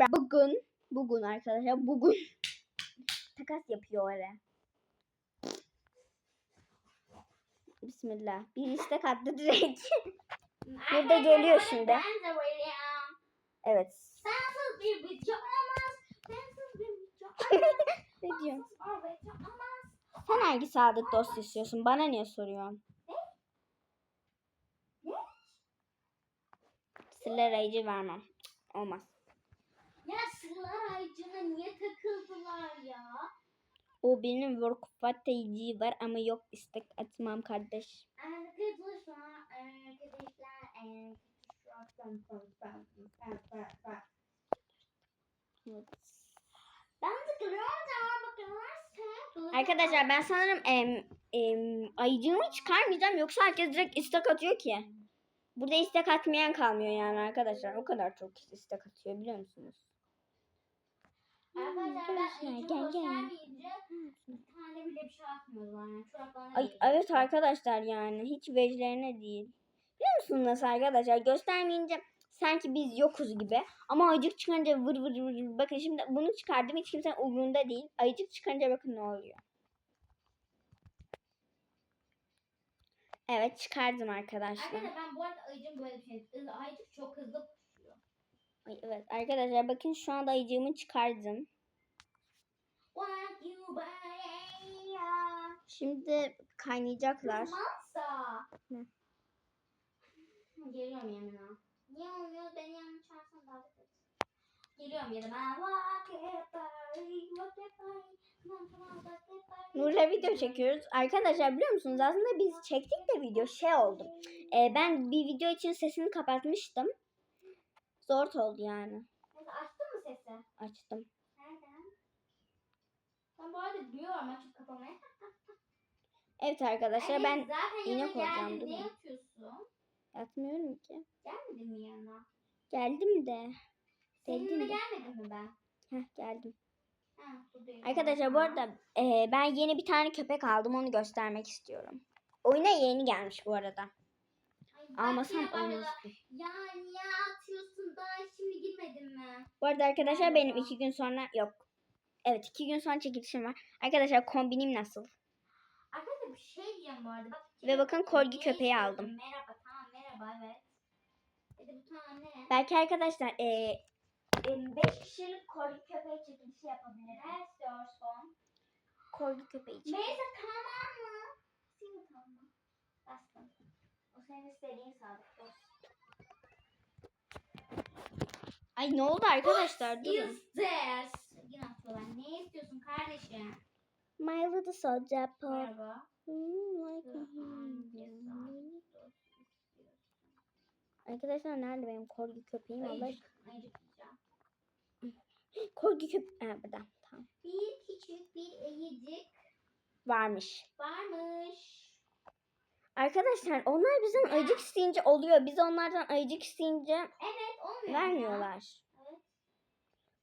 Merhaba. Bugün, bugün arkadaşlar, bugün takas yapıyor oraya. Bismillah. Bir istek attı direkt. Burada geliyor şimdi. Evet. Sensiz bir video olmaz. Sensiz bir video olmaz. Ne diyorsun? Sen hangi sadık dost istiyorsun? Bana niye soruyorsun? Arayıcı vermem. Olmaz. Ya sırlar ayıcına niye takıldılar ya? O benim work ID var ama yok istek atmam kardeş. Arkadaşlar, arkadaşlar, arkadaşlar. Evet. Ben. Arkadaşlar sanırım em, em, ayıcığımı çıkarmayacağım yoksa herkes direkt istek atıyor ki. Burada istek atmayan kalmıyor yani arkadaşlar. O kadar çok istek atıyor biliyor musunuz? Arkadaşlar ben Arkadaşlar, gel, gel. Bir tane bile bir şey atmıyorlar yani. Çoraplarına Ay, değil. evet arkadaşlar yani hiç veclerine değil. Biliyor musunuz nasıl arkadaşlar göstermeyince sanki biz yokuz gibi. Ama ayıcık çıkınca vır vır vır vır. Bakın şimdi bunu çıkardım hiç kimsenin umurunda değil. Ayıcık çıkınca bakın ne oluyor. Evet çıkardım arkadaşlar. Arkadaşlar ben bu arada ayıcım böyle bir şey. Ayıcık çok hızlı koşuyor. Ay, evet arkadaşlar bakın şu anda ayıcığımı çıkardım. Şimdi kaynayacaklar. Kızmazsa. Ne? Geliyorum yanına. Niye olmuyor? Beni yanına çağırsan daha da kötü. Geliyorum by. Nur'la video çekiyoruz. Arkadaşlar biliyor musunuz aslında biz çektik de video şey oldu. Ee, ben bir video için sesini kapatmıştım. Zor oldu yani. Açtın mı sesi? Açtım. Nereden? Ben bu arada biliyorum açıp kapamayı. Evet arkadaşlar Anne, ben zaten geldin. değil Ne yapıyorsun? yatmıyorum ki. Gelmedin mi yanına? Geldim de. Seninle gelmedim mi ben? Heh, geldim. Ha. Arkadaşlar bu arada e, ben yeni bir tane köpek aldım onu göstermek istiyorum. Oyuna yeni gelmiş bu arada. Almasam yine olmazdı. Ya niye atıyorsun? Daha şimdi girmedin mi? Bu arada arkadaşlar benim iki gün sonra yok. Evet iki gün sonra çekilişim var. Arkadaşlar kombinim nasıl? Bir şey diyeceğim bu arada. Bak, Ve bakın korgi köpeği aldım. Merhaba tamam merhaba evet. Bu tane ne? Belki arkadaşlar e, 5 kişilik korgi köpeği çekilişi yapabilirim. Ne istiyorsun? Korgi köpeği için. Neyse tamam mı? Senin tamam mı? Bastım. O senin istediğin sadık dost. Ay ne oldu arkadaşlar durun. Is this? Yine atıyorlar. Ne istiyorsun kardeşim? My little soldier pop. Merhaba. Arkadaşlar nerede benim korgi köpeğim? Allah. Korgi köpeği. Ha, burada. Tamam. Bir küçük bir ayıcık Varmış. varmış. Arkadaşlar onlar bizden ayıcık isteyince oluyor. Biz onlardan ayıcık isteyince Evet olmuyor. ya. vermiyorlar. Evet.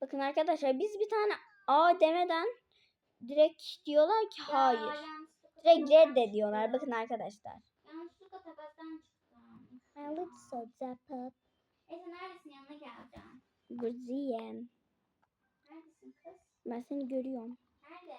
Bakın arkadaşlar biz bir tane A demeden direkt diyorlar ki Ya, hayır. yanlışlıkla Direkt reddediyorlar. çıktı. Bakın arkadaşlar. Yanlışlıkla takastan çıktım. Little soldier pop. Neyse neredesin yanına geleceğim. Buradayım. Neredesin kız? Ben seni görüyorum. Nerede?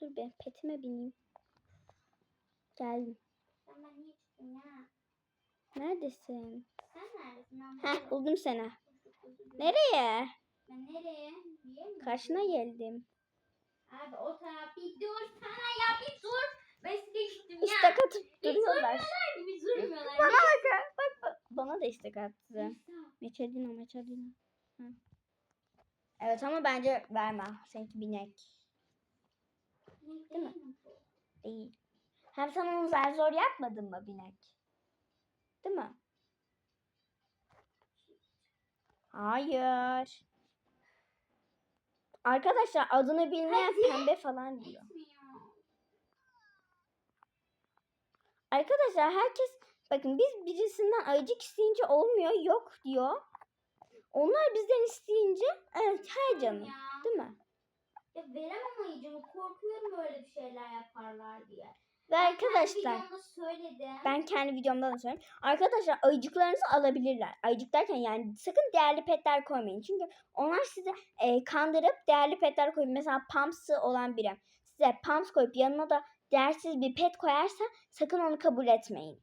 Dur be petime bineyim. Geldim. Sen ben niye çıktın ya? Neredesin? Sen neredesin? Ben Heh buldum seni. Nereye? Ben nereye? Karşına geldim. Abi o taraf bir dur sana ya bir dur. Ben size gittim ya. İstek atıp Durmuyorlar. Bana bak. Bak bak. Bana da istek attı. Meçedina. Hı. Evet ama bence verme. Seninki binek. Ne Değil mi? Değil. Hem sen onu zar zor yapmadın mı binek? Değil mi? Hayır. Arkadaşlar adını bilmeyen pembe falan diyor. Etmiyor. Arkadaşlar herkes bakın biz birisinden ayıcık isteyince olmuyor yok diyor. Onlar bizden isteyince evet her canım. Ya. Değil mi? Ya veremem ayıcımı korkuyorum böyle bir şeyler yaparlar diye. Ve arkadaşlar Videomda söyledim. ben kendi videomda da söyleyeyim. Arkadaşlar ayıcıklarınızı alabilirler. Ayıcık derken yani sakın değerli petler koymayın. Çünkü onlar sizi e, kandırıp değerli petler koyun. Mesela Pams'ı olan biri size Pams koyup yanına da değersiz bir pet koyarsa sakın onu kabul etmeyin.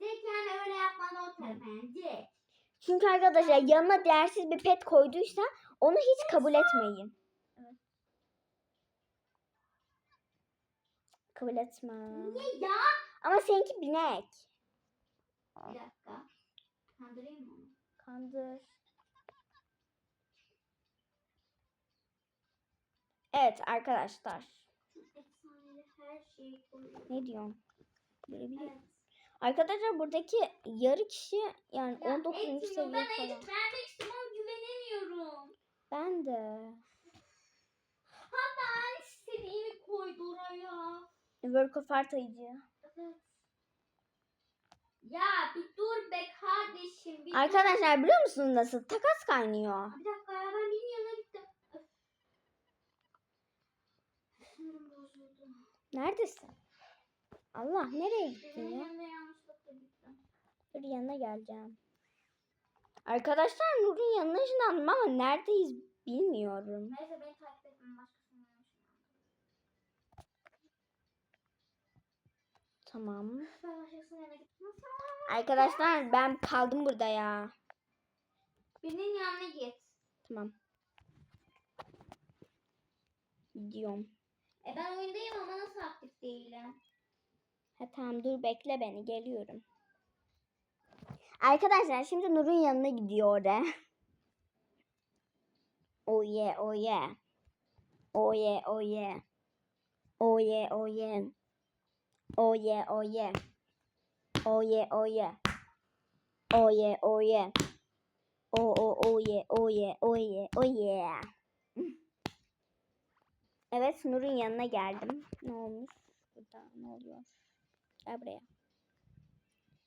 Direkt yani öyle yapmadan oturma yani direkt. Çünkü arkadaşlar yanına değersiz bir pet koyduysa onu hiç kabul etmeyin. Kabul etme. Niye ya? Ama seninki binek. Bir dakika. Kandırayım mı onu? Kandır. Evet arkadaşlar. Çok efsaneli her şeyi koyuyorum. Ne diyorsun? Böyle bir- Evet. Arkadaşlar buradaki yarı kişi yani Ya 19. etmiyor. seviye Ben falan. edit vermek istiyorum ama güvenemiyorum. Ben de. Hatta istediğimi koydu oraya. Work of Art ayıcı. Evet. Ya bir dur be kardeşim. Bir dur. Arkadaşlar biliyor musunuz nasıl? Takas kaynıyor. Bir dakika ya ben Neredesin? Allah nereye gittin ya? Dur yanına geleceğim. Arkadaşlar Nur'un yanına ışınlandım ama neredeyiz bilmiyorum. Neyse beni takip etmeyin başkasının yanına Tamam. Arkadaşlar ben kaldım burada ya. Birinin yanına git. Tamam. Gidiyorum. E ben oyundayım ama nasıl aktif değilim? Ha tamam dur bekle beni geliyorum. Arkadaşlar şimdi Nur'un yanına gidiyor orada. Oh yeah oh yeah. Oh yeah oh yeah. Oh yeah oh yeah. Oh yeah oh yeah. Oh yeah oh yeah. Oh yeah oh yeah. Oh oh oh yeah oh yeah oh yeah oh yeah. Evet Nur'un yanına geldim. Ne olmuş? Burada ne oluyor? Gel buraya.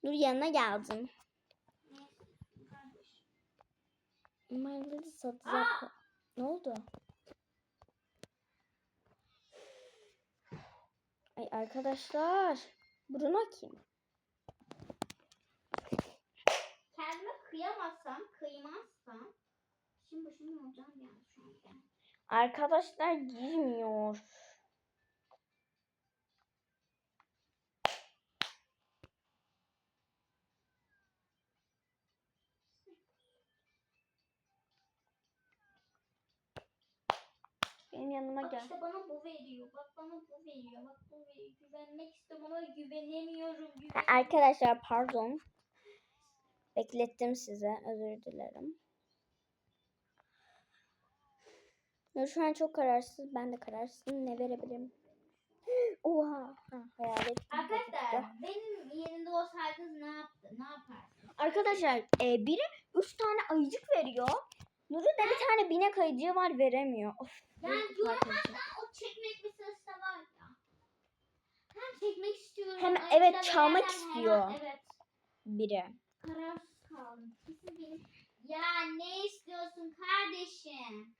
Nur yanına geldim. Umarım satacak. Ne oldu? Ay arkadaşlar. Bruno kim? Kendime kıyamazsam, kıymazsam şimdi başım olacağım yani şu anda. Arkadaşlar girmiyor. Benim yanıma Bak gel. işte bana bu veriyor. Bak bana bu veriyor. Bak bu veriyor. Güvenmek istiyorum ama güvenemiyorum. Ha, Güven Arkadaşlar pardon. Beklettim size. Özür dilerim. Nur şu an çok kararsız. Ben de kararsızım. Ne verebilirim? Oha. Ha, hayal ettim. Arkadaşlar benim yerimde olsaydınız ne yaptı? Ne yaparsınız? Arkadaşlar e, biri 3 tane ayıcık veriyor. Nur'un da bir tane binek ayıcığı var veremiyor. Of. Yani diyorum o çekmek meselesi de var ya. Hem çekmek istiyorum. Hem evet, çalmak istiyor. Evet. Biri. Kararsız kaldım. Kesin benim. Ya ne istiyorsun kardeşim?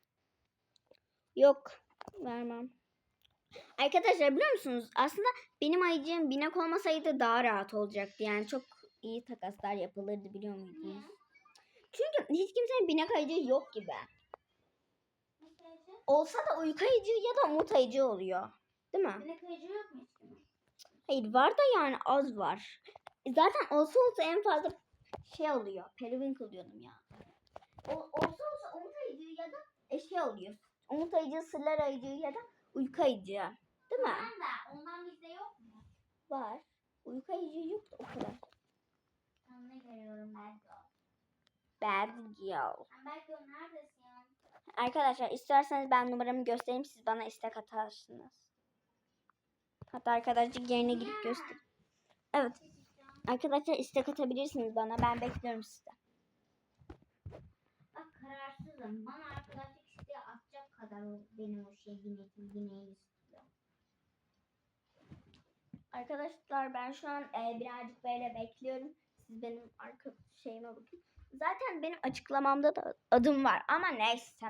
Yok. Vermem. Arkadaşlar biliyor musunuz? Aslında benim ayıcığım binek olmasaydı daha rahat olacaktı. Yani çok iyi takaslar yapılırdı biliyor muydunuz? Çünkü hiç kimsenin binek ayıcığı yok gibi. Olsa da uyku ayıcığı ya da umut ayıcığı oluyor. Değil mi? Binek ayıcı yok mu? Hayır var da yani az var. E Zaten olsa olsa en fazla şey oluyor. Periwinkle diyordum ya. O, olsa olsa umut ayıcığı ya da e, şey oluyor. Umut ayıcığı, sırlar ayıcığı ya da uyku ayıcığı. Değil mi? Tamam da ondan bizde yok mu? Var. Uyku ayıcığı yok da o kadar. Yanına geliyorum belki o. Bad girl. Sen belki o neredesin? Arkadaşlar isterseniz ben numaramı göstereyim siz bana istek atarsınız. Hatta arkadaşlık yerine gidip göster. Evet. Arkadaşlar istek atabilirsiniz bana. Ben bekliyorum sizi. Bak kararsızım. Bana arkadaşlık kadar benim o şey yine yine istiyor. Arkadaşlar ben şu an e, birazcık böyle bekliyorum. Siz benim arka şeyime bakın. Zaten benim açıklamamda da adım var ama neyse.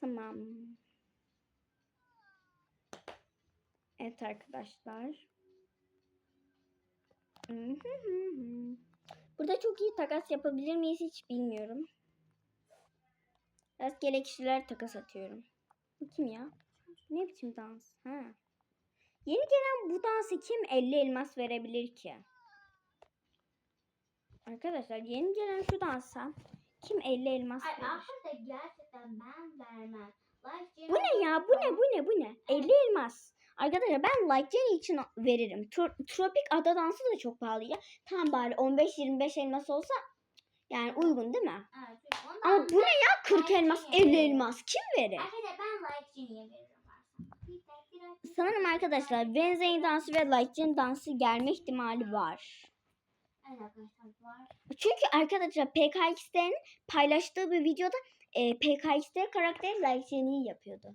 Tamam. Evet arkadaşlar. Burada çok iyi takas yapabilir miyiz hiç bilmiyorum. Rastgele kişiler takas atıyorum. Bu kim ya? Ne biçim dans? Ha. Yeni gelen bu dansı kim 50 elmas verebilir ki? Arkadaşlar yeni gelen şu dansa kim 50 elmas Ay verir? arkadaşlar gerçekten ben vermem. Life Bu ne ya? Bu ne? Bu ne? Bu ne? 50 elmas. Arkadaşlar ben like Jenny için veririm. Tro- Tropik ada dansı da çok pahalı ya. Tam bari 15-25 elmas olsa yani uygun değil mi? Evet. Ama bu ne ya? 40 Like elmas, Jenny'e 50 veririm. elmas kim verir? Arkadaşlar ben Sanırım arkadaşlar Wednesday dansı ve like dansı gelme ihtimali var. Çünkü arkadaşlar PKX'den paylaştığı bir videoda e, PKX'de karakteri like yapıyordu.